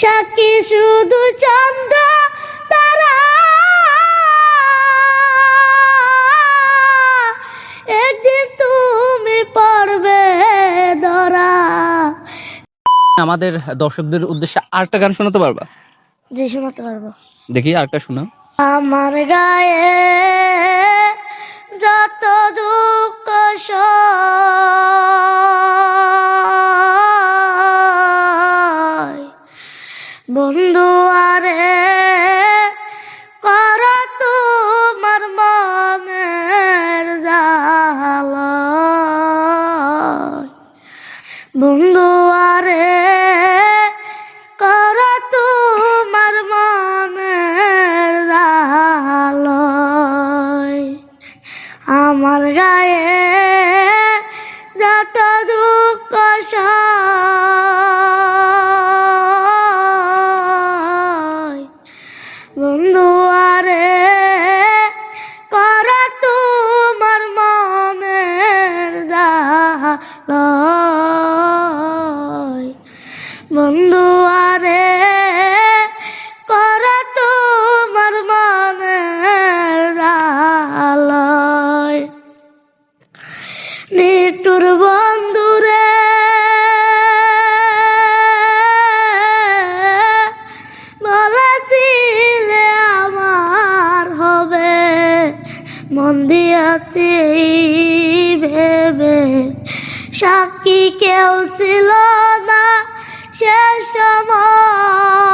সাক্ষী শুধু চন্দ্র তারা একদিন তুমি পড়বে ধরা। আমাদের দর্শকদের উদ্দেশ্যে আরেকটা গান শোনাতে পারবা? যে শোনাতে পারব। দেখি আরেকটা শোনাও আমার গায়ে যত দুঃখ সয়, বন্ধু আরে কর তোমার মনের আমার গায়ে বন্ধু আরে, কর তোমার মনের জালয় নিটুর বন্ধুরে বলেছিলে আমার হবে, মন দিয়াছি ভেবে, সাক্ষী কেউ ছিল না। সে সময়।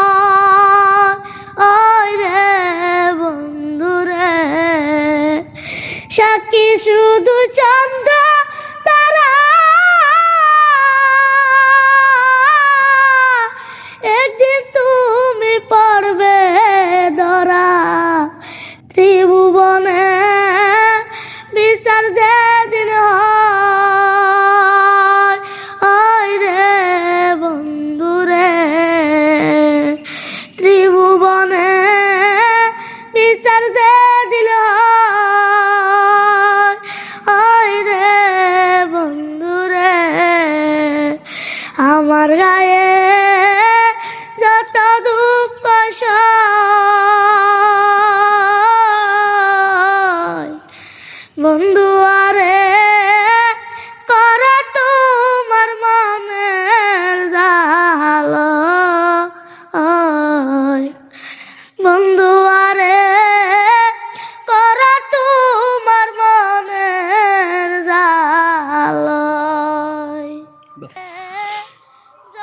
বিচার যেদিন হয়। ওই রে বন্ধুরে আমার গায়ে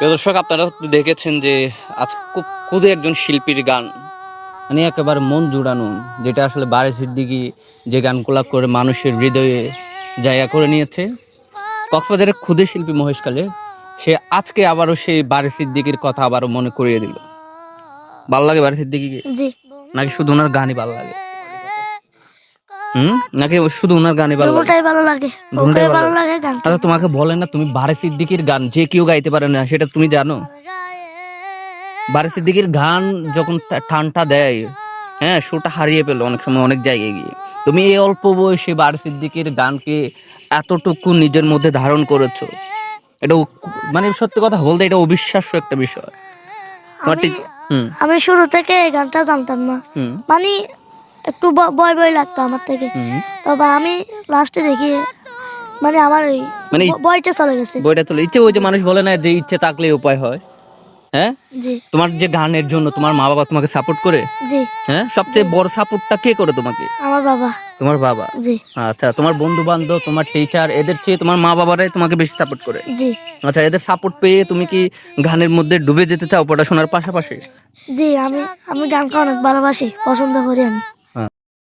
প্রিয় দর্শক আপনারা দেখেছেন যে আজ খুব খুদে একজন শিল্পীর গান। মানে একেবারে মন জুড়ানো যেটা আসলে বারে সিদ্দিকি যে গানগুলা করে মানুষের হৃদয়ে জায়গা করে নিয়েছে। কক্সবাজারের ক্ষুদে শিল্পী মহেশকালে সে আজকে আবারও সেই বারে সিদ্দিকির কথা আবারও মনে করিয়ে দিল। ভালো লাগে বারে সিদ্দিকিকে? নাকি শুধু ওনার গানই ভালো লাগে? হুম? নাকি শুধু ওনার গানই ভালো লাগে? ওটাই ভালো লাগে। ওকে ভালো লাগে। গান আচ্ছা তোমাকে বলে না তুমি বারে সিদ্দিকির গান যে কেউ গাইতে পারে না সেটা তুমি জানো? বারে সিদ্দিকির গান যখন টানটা দেয় হ্যাঁ হারিয়ে পেল অনেক সময় অনেক জায়গায় গিয়ে। তুমি এই অল্প বয়সে বারে সিদ্দিকির গানকে এতটুকু নিজের মধ্যে ধারণ করেছ। এটা মানে সত্যি কথা বলতে এটা অবিশ্বাস্য একটা বিষয়। আমি শুরু থেকে এই গানটা জানতাম না। মানে একটু ভয় ভয় লাগতো আমার থেকে। তবে আমি লাস্টে দেখি মানে আমার মানে ব- বয়টা চলে গেছে। বইটা তোলে ইচ্ছে ওই যে মানুষ বলে না যে ইচ্ছে থাকলে উপায় হয়। হ্যাঁ? জি। তোমার যে গানের জন্য তোমার মা বাবা তোমাকে সাপোর্ট করে? জি। হ্যাঁ? সবচেয়ে বড় সাপোর্টটা কে করে তোমাকে? আমার বাবা। তোমার বাবা? জি। আচ্ছা তোমার বন্ধু বান্ধব তোমার টিচার এদের চেয়ে তোমার মা বাবারাই তোমাকে বেশি সাপোর্ট করে? জি। আচ্ছা এদের সাপোর্ট পেয়ে তুমি কি গানের মধ্যে ডুবে যেতে চাও পড়াশোনার পাশাপাশি? জি আমি আমি গানকে অনেক ভালোবাসি পছন্দ করি আমি।